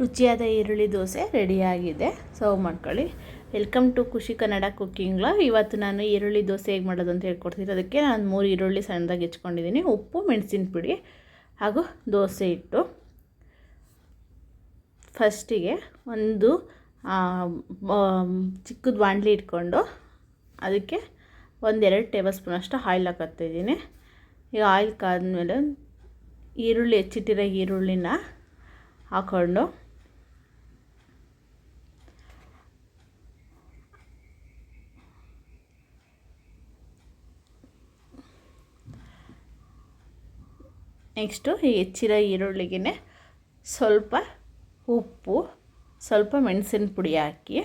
ರುಚಿಯಾದ ಈರುಳ್ಳಿ ದೋಸೆ ರೆಡಿಯಾಗಿದೆ. ಸರ್ವ್ ಮಾಡ್ಕೊಳ್ಳಿ. ವೆಲ್ಕಮ್ ಟು ಖುಷಿ ಕನ್ನಡ ಕುಕ್ಕಿಂಗ್ಲ ಇವತ್ತು ನಾನು ಈರುಳ್ಳಿ ದೋಸೆ ಹೇಗೆ ಮಾಡೋದು ಅಂತ ಹೇಳ್ಕೊಡ್ತೀನಿ. ಅದಕ್ಕೆ ನಾನು ಮೂರು ಈರುಳ್ಳಿ ಸಣ್ಣದಾಗಿ ಹೆಚ್ಕೊಂಡಿದ್ದೀನಿ. ಉಪ್ಪು, ಮೆಣಸಿನ ಪುಡಿ ಹಾಗೂ ದೋಸೆ ಹಿಟ್ಟು. ಫಸ್ಟಿಗೆ ಒಂದು ಚಿಕ್ಕದ ಬಾಣಲಿ ಇಟ್ಕೊಂಡು ಅದಕ್ಕೆ ಒಂದೆರಡು ಟೇಬಲ್ ಸ್ಪೂನಷ್ಟು ಆಯಿಲ್ ಹಾಕತ್ತಿದ್ದೀನಿ ಈಗ ಆಯಿಲ್ ಕಾದ್ಮೇಲೆ ಈರುಳ್ಳಿ, ಹೆಚ್ಚಿಟ್ಟಿರೋ ಈರುಳ್ಳಿನ ಹಾಕ್ಕೊಂಡು ನೆಕ್ಸ್ಟು ಈ ಹೆಚ್ಚಿರೋ ಈರುಳ್ಳಿಗೆ ಸ್ವಲ್ಪ ಉಪ್ಪು, ಸ್ವಲ್ಪ ಮೆಣಸಿನ ಪುಡಿ ಹಾಕಿ.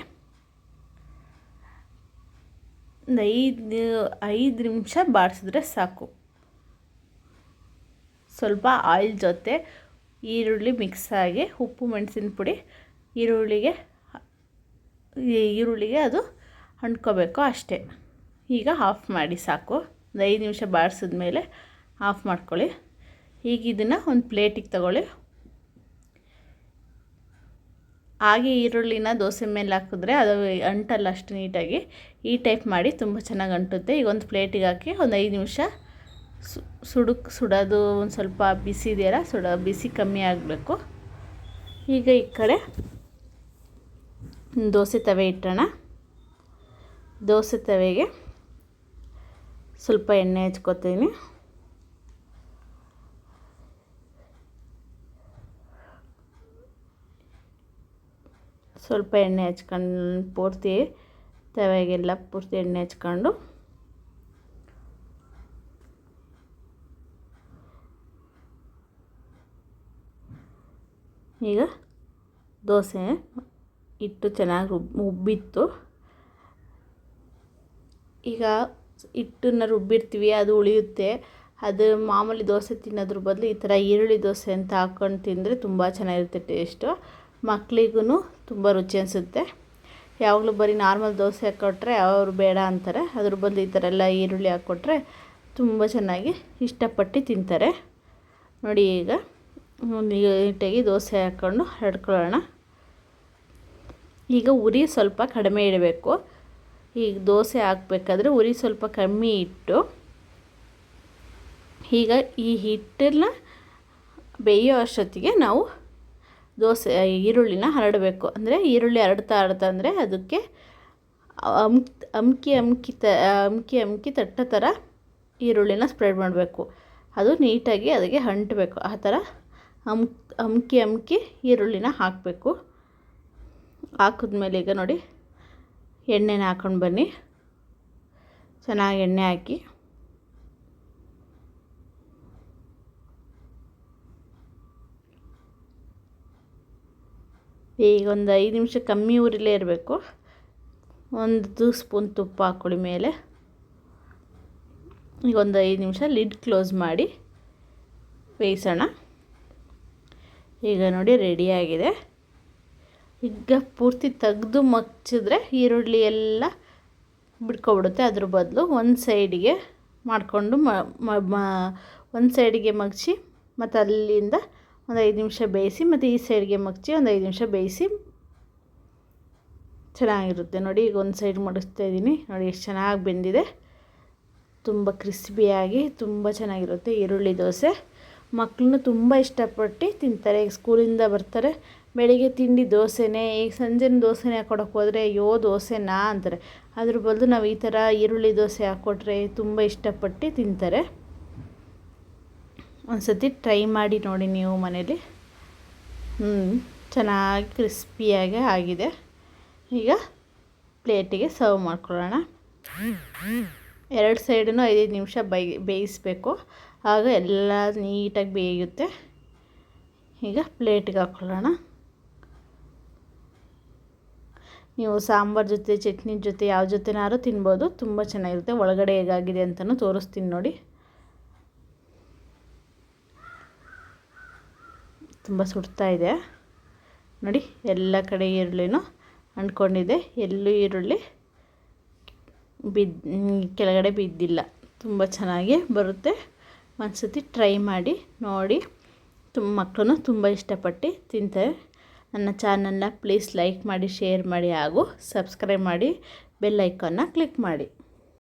ಒಂದು ಐದು ಐದು ನಿಮಿಷ ಬಾಡಿಸಿದ್ರೆ ಸಾಕು. ಸ್ವಲ್ಪ ಆಯಿಲ್ ಜೊತೆ ಈರುಳ್ಳಿ ಮಿಕ್ಸ್ ಆಗಿ ಉಪ್ಪು, ಮೆಣಸಿನ ಪುಡಿ, ಈರುಳ್ಳಿಗೆ ಈರುಳ್ಳಿಗೆ ಅದು ಅಂಟ್ಕೋಬೇಕು ಅಷ್ಟೇ. ಈಗ ಆಫ್ ಮಾಡಿ ಸಾಕು. ಒಂದು ಐದು ನಿಮಿಷ ಬಾಡಿಸಿದ್ಮೇಲೆ ಆಫ್ ಮಾಡ್ಕೊಳ್ಳಿ. ಈಗ ಇದನ್ನು ಒಂದು ಪ್ಲೇಟಿಗೆ ತಗೊಳ್ಳಿ. ಹಾಗೆ ಈರುಳ್ಳಿನ ದೋಸೆ ಮೇಲೆ ಹಾಕಿದ್ರೆ ಅದು ಅಂಟಲ್ಲ ಅಷ್ಟು ನೀಟಾಗಿ. ಈ ಟೈಪ್ ಮಾಡಿ ತುಂಬ ಚೆನ್ನಾಗಿ ಅಂಟುತ್ತೆ. ಈಗ ಒಂದು ಪ್ಲೇಟಿಗೆ ಹಾಕಿ ಒಂದು ಐದು ನಿಮಿಷ ಸುಡುಕ್ ಸುಡೋದು ಒಂದು ಸ್ವಲ್ಪ ಬಿಸಿ ಇದೆಯಲ್ಲ, ಸುಡ, ಬಿಸಿ ಕಮ್ಮಿ ಆಗಬೇಕು. ಈಗ ಈ ಕಡೆ ದೋಸೆ ತವೆ ಇಟ್ಟೋಣ. ದೋಸೆ ತವೆಗೆ ಸ್ವಲ್ಪ ಎಣ್ಣೆ ಹಚ್ಕೋತೀನಿ. ಸ್ವಲ್ಪ ಎಣ್ಣೆ ಹಚ್ಕೊಂಡು ಪೂರ್ತಿ ತವೆಗೆಲ್ಲ ಪೂರ್ತಿ ಎಣ್ಣೆ ಹಚ್ಕೊಂಡು. ಈಗ ದೋಸೆ ಹಿಟ್ಟು ಚೆನ್ನಾಗಿ ಉಬ್ಬಿತ್ತು ಈಗ ಹಿಟ್ಟನ್ನ ರುಬ್ಬಿರ್ತೀವಿ, ಅದು ಉಳಿಯುತ್ತೆ. ಅದು ಮಾಮೂಲಿ ದೋಸೆ ತಿನ್ನೋದ್ರ ಬದಲು ಈ ಥರ ಈರುಳ್ಳಿ ದೋಸೆ ಅಂತ ಹಾಕ್ಕೊಂಡು ತಿಂದರೆ ತುಂಬ ಚೆನ್ನಾಗಿರುತ್ತೆ ಟೇಸ್ಟು. ಮಕ್ಳಿಗೂ ತುಂಬ ರುಚಿ ಅನಿಸುತ್ತೆ. ಯಾವಾಗಲೂ ಬರೀ ನಾರ್ಮಲ್ ದೋಸೆ ಹಾಕ್ಕೊಟ್ರೆ ಅವರು ಬೇಡ ಅಂತಾರೆ. ಅದ್ರ ಬದಲು ಈ ಥರ ಎಲ್ಲ ಈರುಳ್ಳಿ ಹಾಕ್ಕೊಟ್ರೆ ತುಂಬ ಚೆನ್ನಾಗಿ ಇಷ್ಟಪಟ್ಟು ತಿಂತಾರೆ. ನೋಡಿ ಈಗ ನೀಟಾಗಿ ದೋಸೆ ಹಾಕ್ಕೊಂಡು ಹರಡ್ಕೊಳ್ಳೋಣ. ಈಗ ಉರಿ ಸ್ವಲ್ಪ ಕಡಿಮೆ ಇಡಬೇಕು. ಈಗ ದೋಸೆ ಹಾಕ್ಬೇಕಾದ್ರೆ ಉರಿ ಸ್ವಲ್ಪ ಕಮ್ಮಿ ಇಟ್ಟು ಈಗ ಈ ಹಿಟ್ಟನ್ನು ಬೇಯೋ ಅಷ್ಟೊತ್ತಿಗೆ ನಾವು ದೋಸೆ ಈರುಳ್ಳಿನ ಹರಡಬೇಕು. ಅಂದರೆ ಈರುಳ್ಳಿ ಹರಡ್ತಾ ಹರಡ್ತಾ ಅಂದರೆ ಅದಕ್ಕೆ ಅಮ್, ಅಮ್ಕಿ ಅಮ್ಕಿ ತ ಅಮ್ಕಿ ಅಮ್ಕಿ ತಟ್ಟ ಥರ ಈರುಳ್ಳಿನ ಸ್ಪ್ರೆಡ್ ಮಾಡಬೇಕು. ಅದು ನೀಟಾಗಿ ಅದಕ್ಕೆ ಅಂಟಬೇಕು ಆ ಥರ ಅಮ್, ಅಮ್ಕಿ ಅಮ್ಕಿ ಈರುಳ್ಳಿನ ಹಾಕಬೇಕು. ಹಾಕಿದ್ಮೇಲೆ ಈಗ ನೋಡಿ ಎಣ್ಣೆನ ಹಾಕ್ಕೊಂಡು ಬನ್ನಿ. ಚೆನ್ನಾಗಿ ಎಣ್ಣೆ ಹಾಕಿ. ಈಗ ಒಂದು ಐದು ನಿಮಿಷ ಕಮ್ಮಿ ಊರಿಲೇ ಇರಬೇಕು. ಒಂದು ಸ್ಪೂನ್ ತುಪ್ಪ ಹಾಕ್ಕೊಳ್ಳಿ ಮೇಲೆ. ಈಗ ಒಂದು ಐದು ನಿಮಿಷ ಲಿಡ್ ಕ್ಲೋಸ್ ಮಾಡಿ ಬೇಯಿಸೋಣ. ಈಗ ನೋಡಿ ರೆಡಿಯಾಗಿದೆ ಈಗ ಪೂರ್ತಿ ತೆಗೆದು ಮಗ್ಚಿದ್ರೆ ಈರುಳ್ಳಿ ಎಲ್ಲ ಬಿಡ್ಕೊಬಿಡುತ್ತೆ. ಅದ್ರ ಬದಲು ಒಂದು ಸೈಡಿಗೆ ಮಾಡಿಕೊಂಡು ಮ, ಒಂದು ಸೈಡಿಗೆ ಮಗ್ಚಿ ಮತ್ತು ಅಲ್ಲಿಂದ ಒಂದು ಐದು ನಿಮಿಷ ಬೇಯಿಸಿ ಮತ್ತು ಈ ಸೈಡ್ಗೆ ಮಗ್ಚಿ ಒಂದು ಐದು ನಿಮಿಷ ಬೇಯಿಸಿ ಚೆನ್ನಾಗಿರುತ್ತೆ. ನೋಡಿ, ಈಗ ಒಂದು ಸೈಡ್ ಮಡಿಸ್ತಾ ಇದ್ದೀನಿ. ನೋಡಿ, ಎಷ್ಟು ಚೆನ್ನಾಗಿ ಬೆಂದಿದೆ. ತುಂಬ ಕ್ರಿಸ್ಪಿಯಾಗಿ ತುಂಬ ಚೆನ್ನಾಗಿರುತ್ತೆ ಈರುಳ್ಳಿ ದೋಸೆ. ಮಕ್ಕಳನ್ನು ತುಂಬ ಇಷ್ಟಪಟ್ಟು ತಿಂತಾರೆ. ಈಗ ಸ್ಕೂಲಿಂದ ಬರ್ತಾರೆ. ಬೆಳಿಗ್ಗೆ ತಿಂಡಿ ದೋಸೆನೇ, ಈಗ ಸಂಜೆನ ದೋಸೆನೇ ಹಾಕ್ಕೊಡೋಕೆ ಹೋದರೆ, ಅಯ್ಯೋ, ದೋಸೆನಾ ಅಂತಾರೆ. ಅದ್ರ ಬದಲು ನಾವು ಈ ಥರ ಈರುಳ್ಳಿ ದೋಸೆ ಹಾಕ್ಕೊಟ್ರೆ ತುಂಬ ಇಷ್ಟಪಟ್ಟು ತಿಂತಾರೆ. ಒಂದು ಸತಿ ಟ್ರೈ ಮಾಡಿ ನೋಡಿ ನೀವು ಮನೇಲಿ. ಹ್ಞೂ ಚೆನ್ನಾಗಿ ಕ್ರಿಸ್ಪಿಯಾಗಿ ಆಗಿದೆ. ಈಗ ಪ್ಲೇಟಿಗೆ ಸರ್ವ್ ಮಾಡ್ಕೊಳ್ಳೋಣ. ಎರಡು ಸೈಡೂ ಐದೈದು ನಿಮಿಷ ಬೈ, ಬೇಯಿಸಬೇಕು. ಆಗ ಎಲ್ಲ ನೀಟಾಗಿ ಬೇಯುತ್ತೆ. ಈಗ ಪ್ಲೇಟಿಗೆ ಹಾಕ್ಕೊಳ್ಳೋಣ ನೀವು ಸಾಂಬಾರು ಜೊತೆ, ಚಟ್ನಿ ಜೊತೆ, ಯಾವ ಜೊತೆನಾದ್ರೂ ತಿನ್ಬೋದು. ತುಂಬ ಚೆನ್ನಾಗಿರುತ್ತೆ. ಒಳಗಡೆ ಹೇಗಾಗಿದೆ ಅಂತಲೂ ತೋರಿಸ್ತೀನಿ ನೋಡಿ. ತುಂಬ ಸುಡ್ತಾ ಇದೆ. ನೋಡಿ, ಎಲ್ಲ ಕಡೆ ಈರುಳ್ಳಿನೂ ಅಂಟ್ಕೊಂಡಿದೆ. ಎಲ್ಲೂ ಈರುಳ್ಳಿ ಬಿದ್ದು ಕೆಳಗಡೆ ಬಿದ್ದಿಲ್ಲ. ತುಂಬ ಚೆನ್ನಾಗಿ ಬರುತ್ತೆ. ಒಂದ್ಸತಿ ಟ್ರೈ ಮಾಡಿ, ನೋಡಿ. ತುಂಬ ಮಕ್ಕಳು ತುಂಬ ಇಷ್ಟಪಟ್ಟು ತಿಂತಾರೆ. ನನ್ನ ಚಾನಲ್ನ ಪ್ಲೀಸ್ ಲೈಕ್ ಮಾಡಿ, ಶೇರ್ ಮಾಡಿ ಹಾಗೂ ಸಬ್ಸ್ಕ್ರೈಬ್ ಮಾಡಿ, ಬೆಲ್ ಕ್ಲಿಕ್ ಮಾಡಿ.